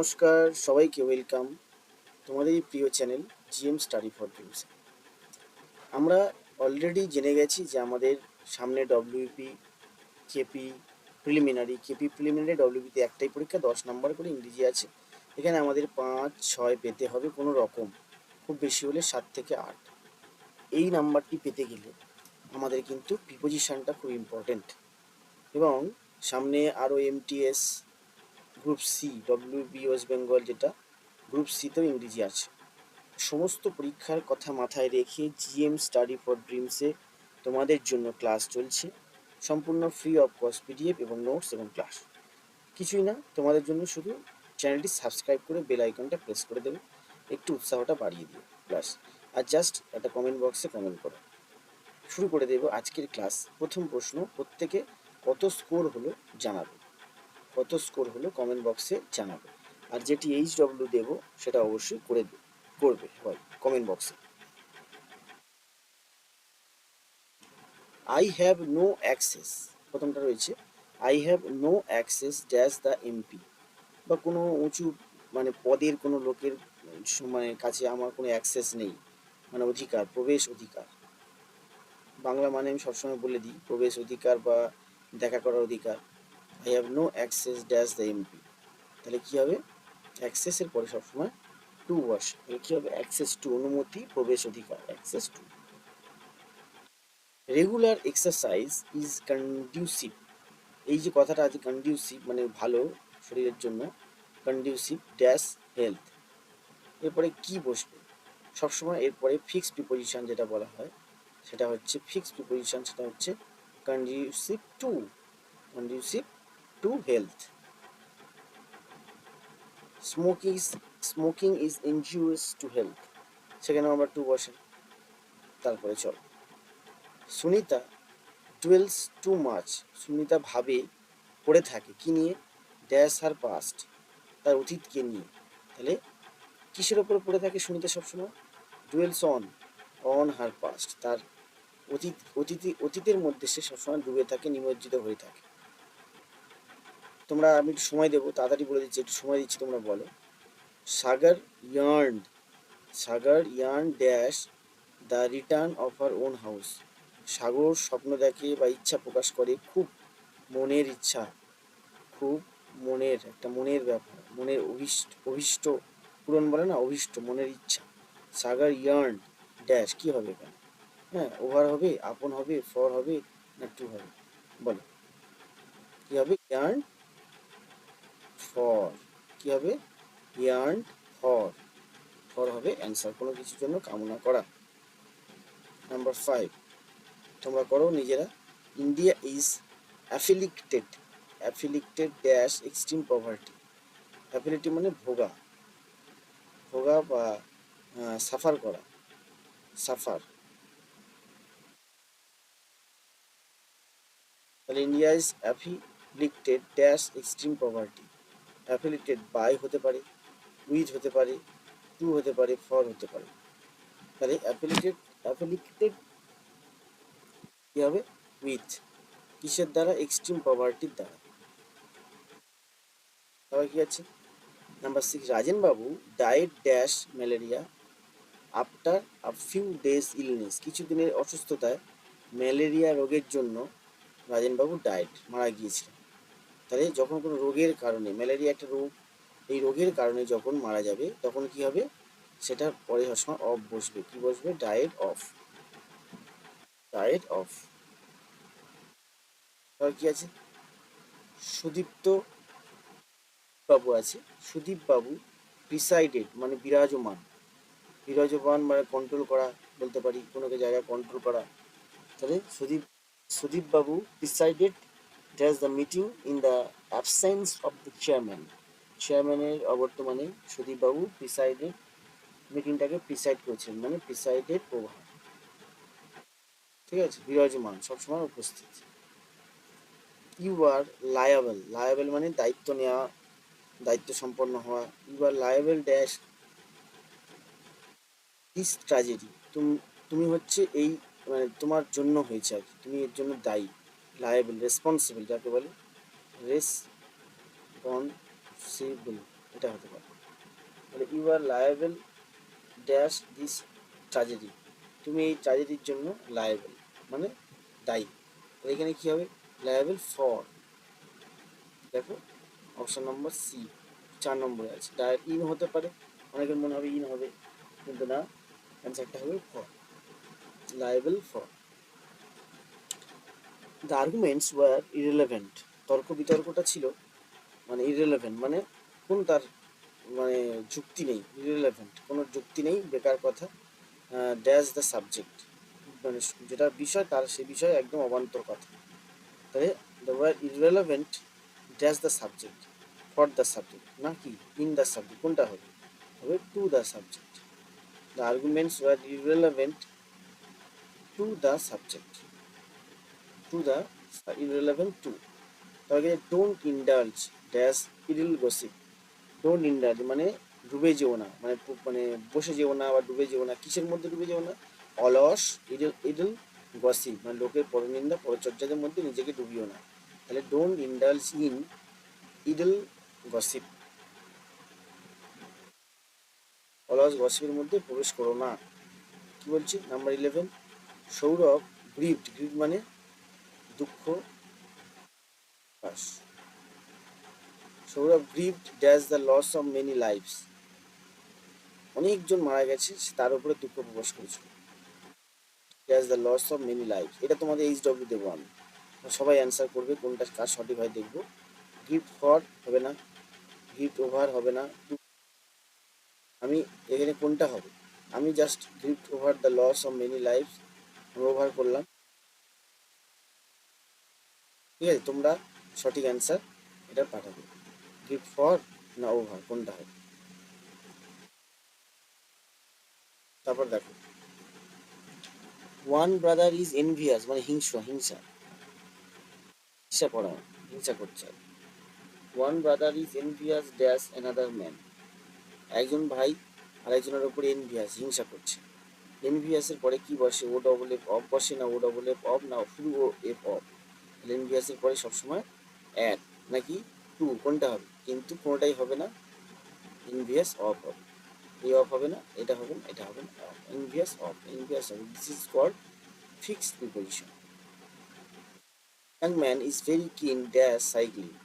নমস্কার, সবাইকে ওয়েলকাম তোমাদের এই প্রিয় channel GM study for dreams আমরা অলরেডি জেনে গেছি যে আমাদের সামনে WP KP preliminary KP preliminary ডব্লিউপিতে একটাই পরীক্ষা, দশ নম্বর করে ইংরেজি আছে। এখানে আমাদের পাঁচ, ছয় পেতে হবে কোনো রকম, খুব বেশি হলে সাত থেকে আট। এই নাম্বারটি পেতে গেলে আমাদের কিন্তু প্রিপোজিশনটা খুব ইম্পর্টেন্ট এবং সামনে আরও MTS group C W B West Bengal যেটা, গ্রুপ সিতেও ইংরেজি আছে। সমস্ত পরীক্ষার কথা মাথায় রেখে জিএম স্টাডি ফর ড্রিমসে তোমাদের জন্য ক্লাস চলছে। সম্পূর্ণ ফ্রি অফ কস্ট পিডিএফ এবং নোটস এবং ক্লাস কিছুই না, তোমাদের জন্য শুধু চ্যানেলটি সাবস্ক্রাইব করে বেল আইকনটা প্রেস করে দেবে। একটু উৎসাহটা বাড়িয়ে দিও প্লাস আর জাস্ট একটা কমেন্ট বক্সে কমেন্ট করো। শুরু করে দেবো আজকের ক্লাস প্রথম প্রশ্ন, প্রত্যেকে কত স্কোর হলো জানাবে? কত স্কোর হলো কমেন্ট বক্সে জানাবে। আর যেটি এইচ ডব্লিউ দেবো, সেটা অবশ্যই করে করবে সবাই কমেন্ট বক্সে। আই হ্যাভ নো অ্যাক্সেস প্রথমটা রয়েছে। I have no access dash the MP বা কোনো উঁচু মানে পদের কোনো লোকের মানে কাছে আমার কোনো অ্যাক্সেস নেই মানে অধিকার, প্রবেশ অধিকার। বাংলা মানে আমি সবসময় বলে দিই, প্রবেশ অধিকার বা দেখা করার অধিকার। I have no access dash the MP তাহলে কী হবে? অ্যাক্সেসের পরে সবসময় টু বসে তাহলে কী হবে? অ্যাক্সেস টু অনুমতি, প্রবেশ অধিকার access to regular exercise is conducive এই যে কথাটা আছে কন্ডিউসিভ মানে ভালো শরীরের জন্য কন্ডিউসিভ ড্যাশ হেলথ এরপরে কি বসবে? সবসময় এরপরে ফিক্সড প্রিপোজিশন যেটা বলা হয়, সেটা হচ্ছে ফিক্সড প্রিপোজিশন সেটা হচ্ছে conducive to conducive to health smoking smoking is injurious to health সেখানেও আমরা টু বসে। তারপরে চল। Sunita dwells too much Sunita ভাবে পড়ে থাকে। কি নিয়ে? ড্যাশ হার পাস্ট তার অতীতকে নিয়ে। তাহলে কিসের ওপরে পড়ে থাকে সুনিতা সবসময়? Dwells on on her past তার অতীত, অতীতি, অতীতের মধ্যে সে সবসময় ডুবে থাকে, নিমজ্জিত হয়ে থাকে। তোমরা আমি একটু সময় দেবো, তাড়াতাড়ি বলে দিচ্ছি, একটু সময় দিচ্ছি তোমরা বলো। Sagar yearn Sagar yearn dash the return of our own house. Sagar স্বপ্ন দেখে বা ইচ্ছা প্রকাশ করে, খুব মনের ইচ্ছা, খুব মনের, একটা মনের ব্যাপার, মনের অভিষ্ট অভিষ্ট পূরণ বলে না, অভিষ্ট, মনের ইচ্ছা। সাগর ইয়ার্ন ড্যাশ, কি হবে এখানে? হ্যাঁ ওভার হবে, আপন হবে, ফর হবে, না টু হবে? বলো। কি হবে? ইয়ার্ন ফর কি হবে? ইয়ার্ন ফর ফর হবে অ্যান্সার কোনো কিছুর জন্য কামনা করা। নাম্বার ফাইভ তোমরা করো নিজেরা। India is afflicted afflicted dash extreme poverty afflict মানে ভোগা। ভোগা বা সাফার করা। সাফার। তাহলে India is afflicted dash extreme poverty afflicted by হতে পারে উইথ হতে পারে টু হতে পারে ফর হতে পারে। তাহলে অ্যাফিলিটেড অ্যাফিলিটেড কি হবে? উইথ কিসের দ্বারা? এক্সট্রিম পভার্টির দ্বারা। তারপর কি আছে? Number six Rajenbabu died dash malaria after a few days illness কিছুদিনের অসুস্থতায় ম্যালেরিয়া রোগের জন্য রাজেনবাবু ডায়েট মারা গিয়েছিলেন। তাহলে যখন কোনো রোগের কারণে, ম্যালেরিয়া একটা রোগ, এই রোগের কারণে যখন মারা যাবে, তখন কি হবে? সেটার পরে সবসময় অফ বসবে। কি বসবে? ডায়েট অফ ডায়েট অফ তারপর কি আছে? সুদীপ্ত বাবু আছে। সুদীপ বাবু প্রিসাইডেড মানে বিরাজমান। বিরাজমান মানে কন্ট্রোল করা, বলতে পারি, কোনো জায়গায় কন্ট্রোল করা। তাহলে Sudip Sudip babu presided dash the meeting in the absence of the chairman চেয়ারম্যানের অবর্তমানে সুদীপ বাবু প্রিসাইডেড মিটিংটাকে প্রিসাইড করেছেন মানে প্রিসাইডেড প্রভাব ঠিক আছে? বিরাজমান, সবসময় উপস্থিত। ইউ আর লায়াবল লায়াবল মানে দায়িত্ব নেওয়া, দায়িত্ব সম্পন্ন হওয়া। You are liable dash this tragedy তুমি তুমি হচ্ছে এই মানে তোমার জন্য হয়েছে আর কি। তুমি এর জন্য দায়ী। লায়াবল রেসপন্সিবল যাকে বলে রেসপন্সিবল এটা হতে পারে। তাহলে you are liable dash this tragedy তুমি এই ট্রাজেডির জন্য লায়াবেল মানে দায়ী। তাহলে এখানে কী হবে? লায়াবেল ফর দেখো অপশান নম্বর সি চার নম্বরে আছে। ডাইরেক্ট ইন হতে পারে, অনেকের মনে হবে ইন হবে, কিন্তু না অ্যান্সারটা হবে for liable for the arguments were irrelevant তর্ক বিতর্কটা ছিল মানে ইরেলেভেন্ট মানে কোন তার মানে যুক্তি নেই ইরেলেভেন্ট কোনো যুক্তি নেই, বেকার কথা ড্যাশ দ্য সাবজেক্ট মানে যেটা বিষয় তার সে বিষয়ে একদম অবান্তর কথা। তাহলে the were irrelevant dash the subject for the subject না কি ইন দ্য সাবজেক্ট কোনটা হবে? হবে to the subject the arguments were irrelevant to the subject to the irrelevant to তাহলে don't indulge dash idle gossip don't indulge মানে ডুবে যেও না মানে মানে বসে যেও না বা ডুবে যেও না, কিসের মধ্যে ডুবে যেও না? অলস ইডল ইডল গসিপ মানে লোকের পরনিন্দা, পরচর্যাদের মধ্যে নিজেকে ডুবিও না। তাহলে don't indulge in idle gossip অলস গসিপের মধ্যে প্রবেশ করো না। কি বলছি? Number eleven Sourav grieved grieved মানে দুঃখ pass Sourav grieved dash the loss of many lives অনেকজন মারা গেছে তার উপরে দুঃখ প্রকাশ করেছিল। Dash the loss of many life এটা তোমাদের এইচ ডব্লিউ দেবো আমি। সবাই অ্যান্সার করবে কোনটা কাজ সঠিক হয় দেখব। গিফট ফর হবে না। গিফট ওভার হবে না। আমি এখানে কোনটা হবে? আমি just grieved over the loss of many life over করলাম। ঠিক আছে, তোমরা সঠিক অ্যান্সার এটা পাঠাবে। গিফট ফর না ওভার কোনটা হবে? তারপর দেখো। ওয়ান ব্রাদার ইজ এনভিয়াস মানে হিংসা হিংসা। হিংসা করা, হিংসা করছে। One brother is envious dash another man একজন ভাই আরেকজনের উপরে এনভিয়াস হিংসা করছে। এনভিয়াসের পরে কি বসে? ও ডবল এফ অফ বসে না? ও ডবল এফ অফ না? শুধু ও এফ অফ এনভিয়াসের পরে সবসময় অ্যাড নাকি টু কোনটা হবে? কিন্তু কোনোটাই হবে না। ইনভিয়াস অফ হবে। এই অফ হবে না, এটা হবে না, এটা হবে না। ইনভিয়াস অফ ইনভিয়াস হবে this is called fixed preposition young man is very keen dash cycling.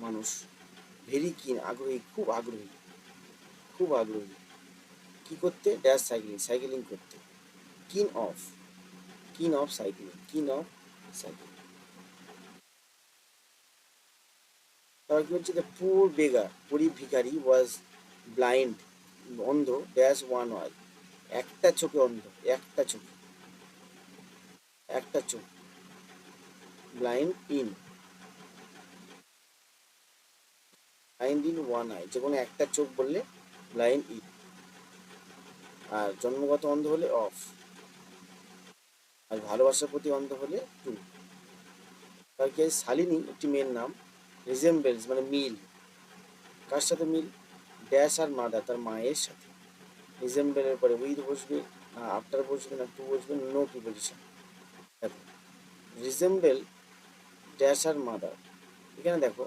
মানুষ ভেরি কিন আগ্রহী, খুব আগ্রহী। খুব আগ্রহী। কি করতে? ড্যাশ সাইক্লিং সাইকেলিং করতে। Keen of keen of cycling keen of cycling তারপর হচ্ছে দ্য পুর বেগার গরিব ভিখারি ওয়াজ ব্লাইন্ড অন্ধ ড্যাশ ওয়ান ওয়াই একটা চোখে অন্ধ, একটা চোখে। একটা চোখ। Blind in blind in one eye যে কোনো একটা চোখ বললে ব্লাইন্ড ইন আর জন্মগত অন্ধ হলে অফ আর ভালোবাসার প্রতি অন্ধ হলে টু তার কি শালিনী একটি মেয়ের নাম? রিজেম্বেলস মানে মিল। কার সাথে মিল? ড্যাশ আর মাদার তার মায়ের সাথে। রিজেম্বেলের পরে উইথ বসবে না আফটার বসবে না টু বসবে নো প্রিপোজিশন দেখো রিজেম্বেল ড্যাশ আর মাদার এখানে দেখো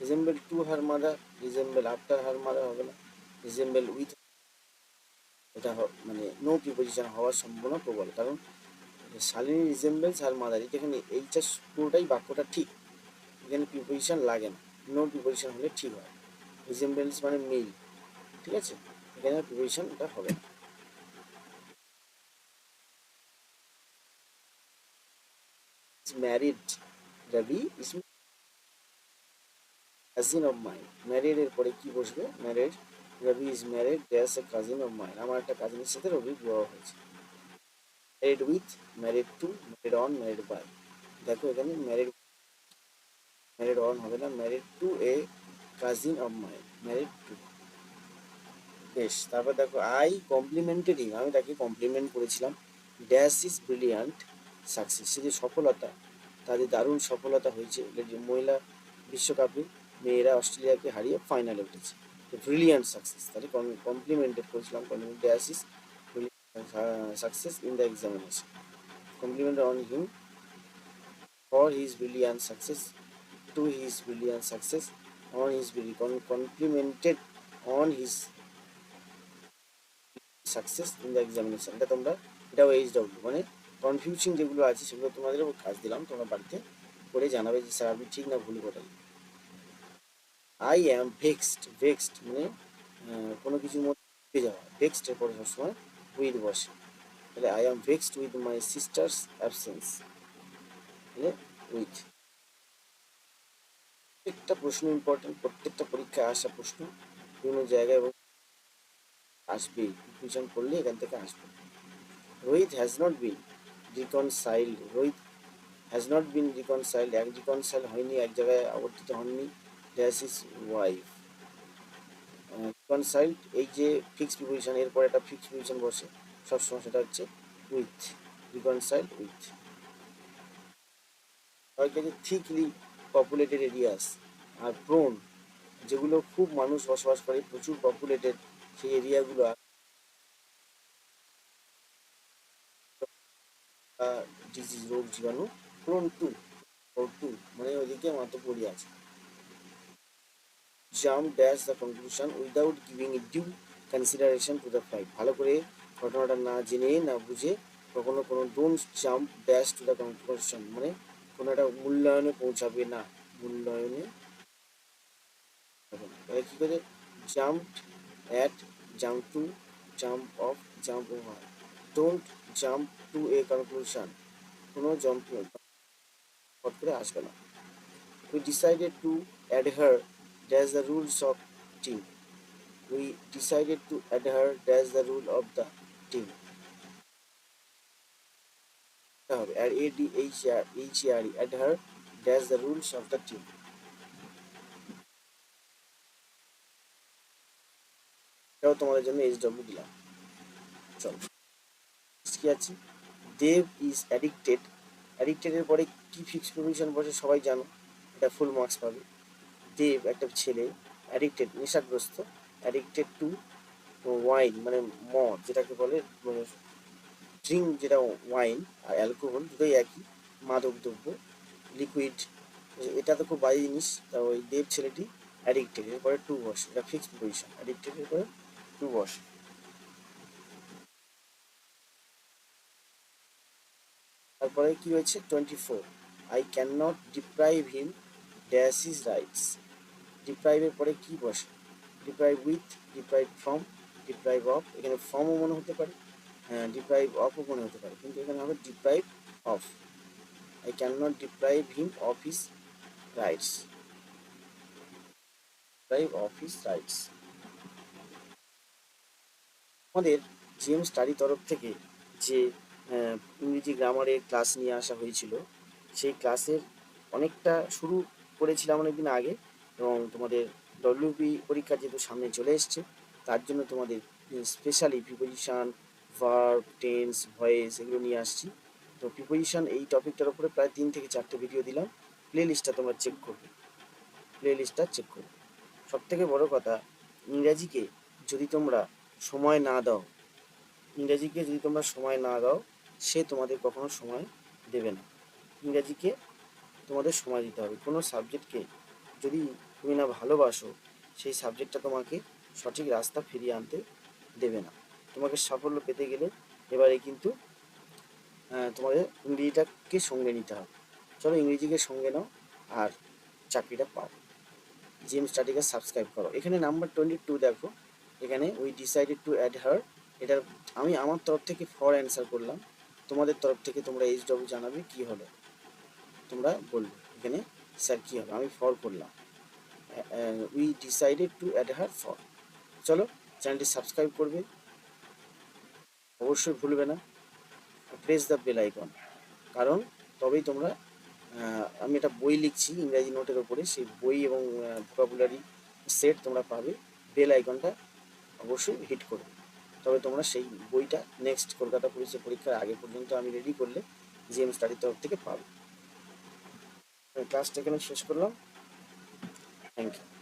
resemble to her mother resemble after her mother হবে না। রিজেম্বেল উইথ এটা মানে নো প্রিপোজিশন হওয়ার সম্ভাবনা প্রবল। কারণ শালিনী রিজেম্বেলস আর মাদার এখানে এইটা পুরোটাই বাক্যটা ঠিক। এখানে প্রিপোজিশন লাগে না। নো প্রিপোজিশন হলে ঠিক হয়। রিজেম্বেলস মানে মিল। ঠিক আছে? এখানে প্রিপোজিশন এটা হবে না। Married Robi is cousin of mine married এর পরে কি বসবে? Married Robi is married dash a cousin of mine আমার একটা কাজিনের সাথে রবির বিবাহ হয়েছে। Married with married to married on married by দেখো এখানে ম্যারিড ম্যারিড অন হবে না married to a cousin of mine married to বেশ, তারপর দেখো আই কমপ্লিমেন্টেড হিম আমি তাকে কমপ্লিমেন্ট করেছিলাম। ড্যাশ ইজ ব্রিলিয়ান্ট সাকসেস সে যে সফলতা তাদের দারুণ সফলতা হয়েছে মহিলা বিশ্বকাপে মেয়েরা অস্ট্রেলিয়াকে হারিয়ে ফাইনালে উঠেছে। ব্রিলিয়ান্ট সাকসেস তাহলে কমপ্লিমেন্টেড করেছিলাম compliment is success in the examination compliment on him for his brilliant success to his brilliant success, on his complimented on his success in the examination এটা তোমরা এটাও এইচ ডব্লিউ মানে confusing যেগুলো আছে সেগুলো তোমাদের কাজ দিলাম, তোমরা বাড়িতে করে জানাবে যে, স্যার, আপনি ঠিক না, ভুল করেন আই অ্যাম ভেক্সড ভেক্সড মানে কোনো কিছুর মধ্যে যাওয়া। ভেক্সড এর পরে সবসময় উইথ বসে। তাহলে I am vexed with my sister's absence তাহলে উইথ প্রত্যেকটা প্রশ্ন ইম্পর্টেন্ট প্রত্যেকটা পরীক্ষায় আসা প্রশ্ন বিভিন্ন জায়গায় এবং আসবে কনফিউশন করলে এখান থেকে আসবে। Rohit has not been reconciled Rohit has not been reconciled এক রিকনসাইল হয়নি, এক জায়গায় আবর্তিত হননি। ড্যাশ ইজ ওয়াইফ রিকনসাইল্ড এই যে ফিক্স প্রিপোজিশন এরপর একটা ফিক্স প্রিপোজিশন বসে, সবসময় সেটা হচ্ছে উইথ রিকনসাইল্ড উইথ যে থিকলি পপুলেটেড এরিয়াস আর প্রোন যেগুলো খুব মানুষ বসবাস করে, প্রচুর পপুলেটেড সেই এরিয়াগুলো ডিজিজ রোগ জীবাণু প্রোন টু টু মানে মাত্র পড়ে আছে। Jump dash the conclusion without giving due consideration to the fact ভালো করে ঘটনাটা না জেনে, না বুঝে কখনো কোনো don't jump dash to the conclusion মানে কোনো একটা মূল্যায়নে পৌঁছাবে না। মূল্যায়নে তাহলে কী করে? Jump at jump to jump of jump over don't jump to a conclusion কোনো জাম্প হট করে আসবে না। We decided to adhere dash the rules of team we decided to adhere dash the rule of the team হবে আর A D H R H R E adhere dash the rules of the team এটাও তোমাদের জন্য H W দিলাম। চলো কি আছে? দেব is addicted অ্যাডিক্টেডের পরে কি ফিক্স প্রভিশন বসে সবাই জানো? এটা ফুল মার্কস পাবে। দেব একটা ছেলে অ্যাডিক্টেড নেশাগ্রস্ত অ্যাডিক্টেড টু ওয়াইন মানে মদ, যেটাকে বলে ড্রিঙ্ক যেটা ওয়াইন আর অ্যালকোহল দুটোই একই, মাদক দ্রব্য লিকুইড এটা তো খুব বাজে জিনিস, তা ওই দেব ছেলেটি অ্যাডিক্টেড এরপরে টু বস এটা ফিক্সড পজিশন অ্যাডিক্টেড এরপরে টু বস তারপরে কি হয়েছে? Twenty four I can not deprive him dash his rights ডিপ্রাইভের পরে কি বসে? Deprive with deprive from deprive of এখানে ফর্মও মনে হতে পারে। হ্যাঁ ডিপ্রাইভ অফও মনে হতে পারে। কিন্তু এখানে হবে deprive of I can not deprive him of his rights deprive of his rights আমাদের জিএম স্টাডি তরফ থেকে যে ইংরেজি গ্রামারের ক্লাস নিয়ে আসা হয়েছিল, সেই ক্লাসের অনেকটা শুরু করেছিলাম অনেকদিন আগে। এবং তোমাদের ডব্লিউপি পরীক্ষা যেহেতু সামনে চলে এসছে, তার জন্য তোমাদের specially preposition verb tense voice এগুলো নিয়ে আসছি। তো প্রিপোজিশন এই টপিকটার উপরে প্রায় তিন থেকে চারটে ভিডিও দিলাম। প্লে লিস্টটা তোমরা চেক করবে। প্লে লিস্টটা চেক করবে। সব থেকে বড় কথা, ইংরাজিকে যদি তোমরা সময় না দাও, ইংরাজিকে যদি তোমরা সময় না দাও, সে তোমাদের কখনো সময় দেবে না। ইংরাজিকে তোমাদের সময় দিতে হবে। কোনো সাবজেক্টকে যদি তুমি না ভালোবাসো, সেই সাবজেক্টটা তোমাকে সঠিক রাস্তা ফিরিয়ে আনতে দেবে না। তোমাকে সাফল্য পেতে গেলে এবারে কিন্তু তোমাদের ইংরেজিটাকে সঙ্গে নিতে হবে। চলো ইংরেজিকে সঙ্গে নাও আর চাকরিটা পাও। জিএম স্টাডিকে সাবস্ক্রাইব করো। এখানে নাম্বার টোয়েন্টি টু দেখো। এখানে we decided to adhere এটা আমি আমার তরফ থেকে ফর অ্যান্সার করলাম। তোমাদের তরফ থেকে তোমরা এইচ ডব্লিউ জানাবে কী হলো তোমরা বলবে এখানে স্যার কী হবে? আমি ফর করলাম। We decided to adhere for চলো চ্যানেলটি সাবস্ক্রাইব করবে। অবশ্যই ভুলবে না। প্রেস দ্য বেল আইকন কারণ তবেই তোমরা আমি একটা বই লিখছি ইংরাজি নোটের ওপরে সেই বই এবং ভোকাবুলারি সেট তোমরা পাবে। বেল আইকনটা অবশ্যই হিট করবে। তবে তোমরা সেই বইটা নেক্সট কলকাতা পুলিশের পরীক্ষার আগে পর্যন্ত আমি রেডি করলে জিএম স্টাডির তরফ থেকে পাবে। ক্লাসটা এখানে শেষ করলাম। Thank you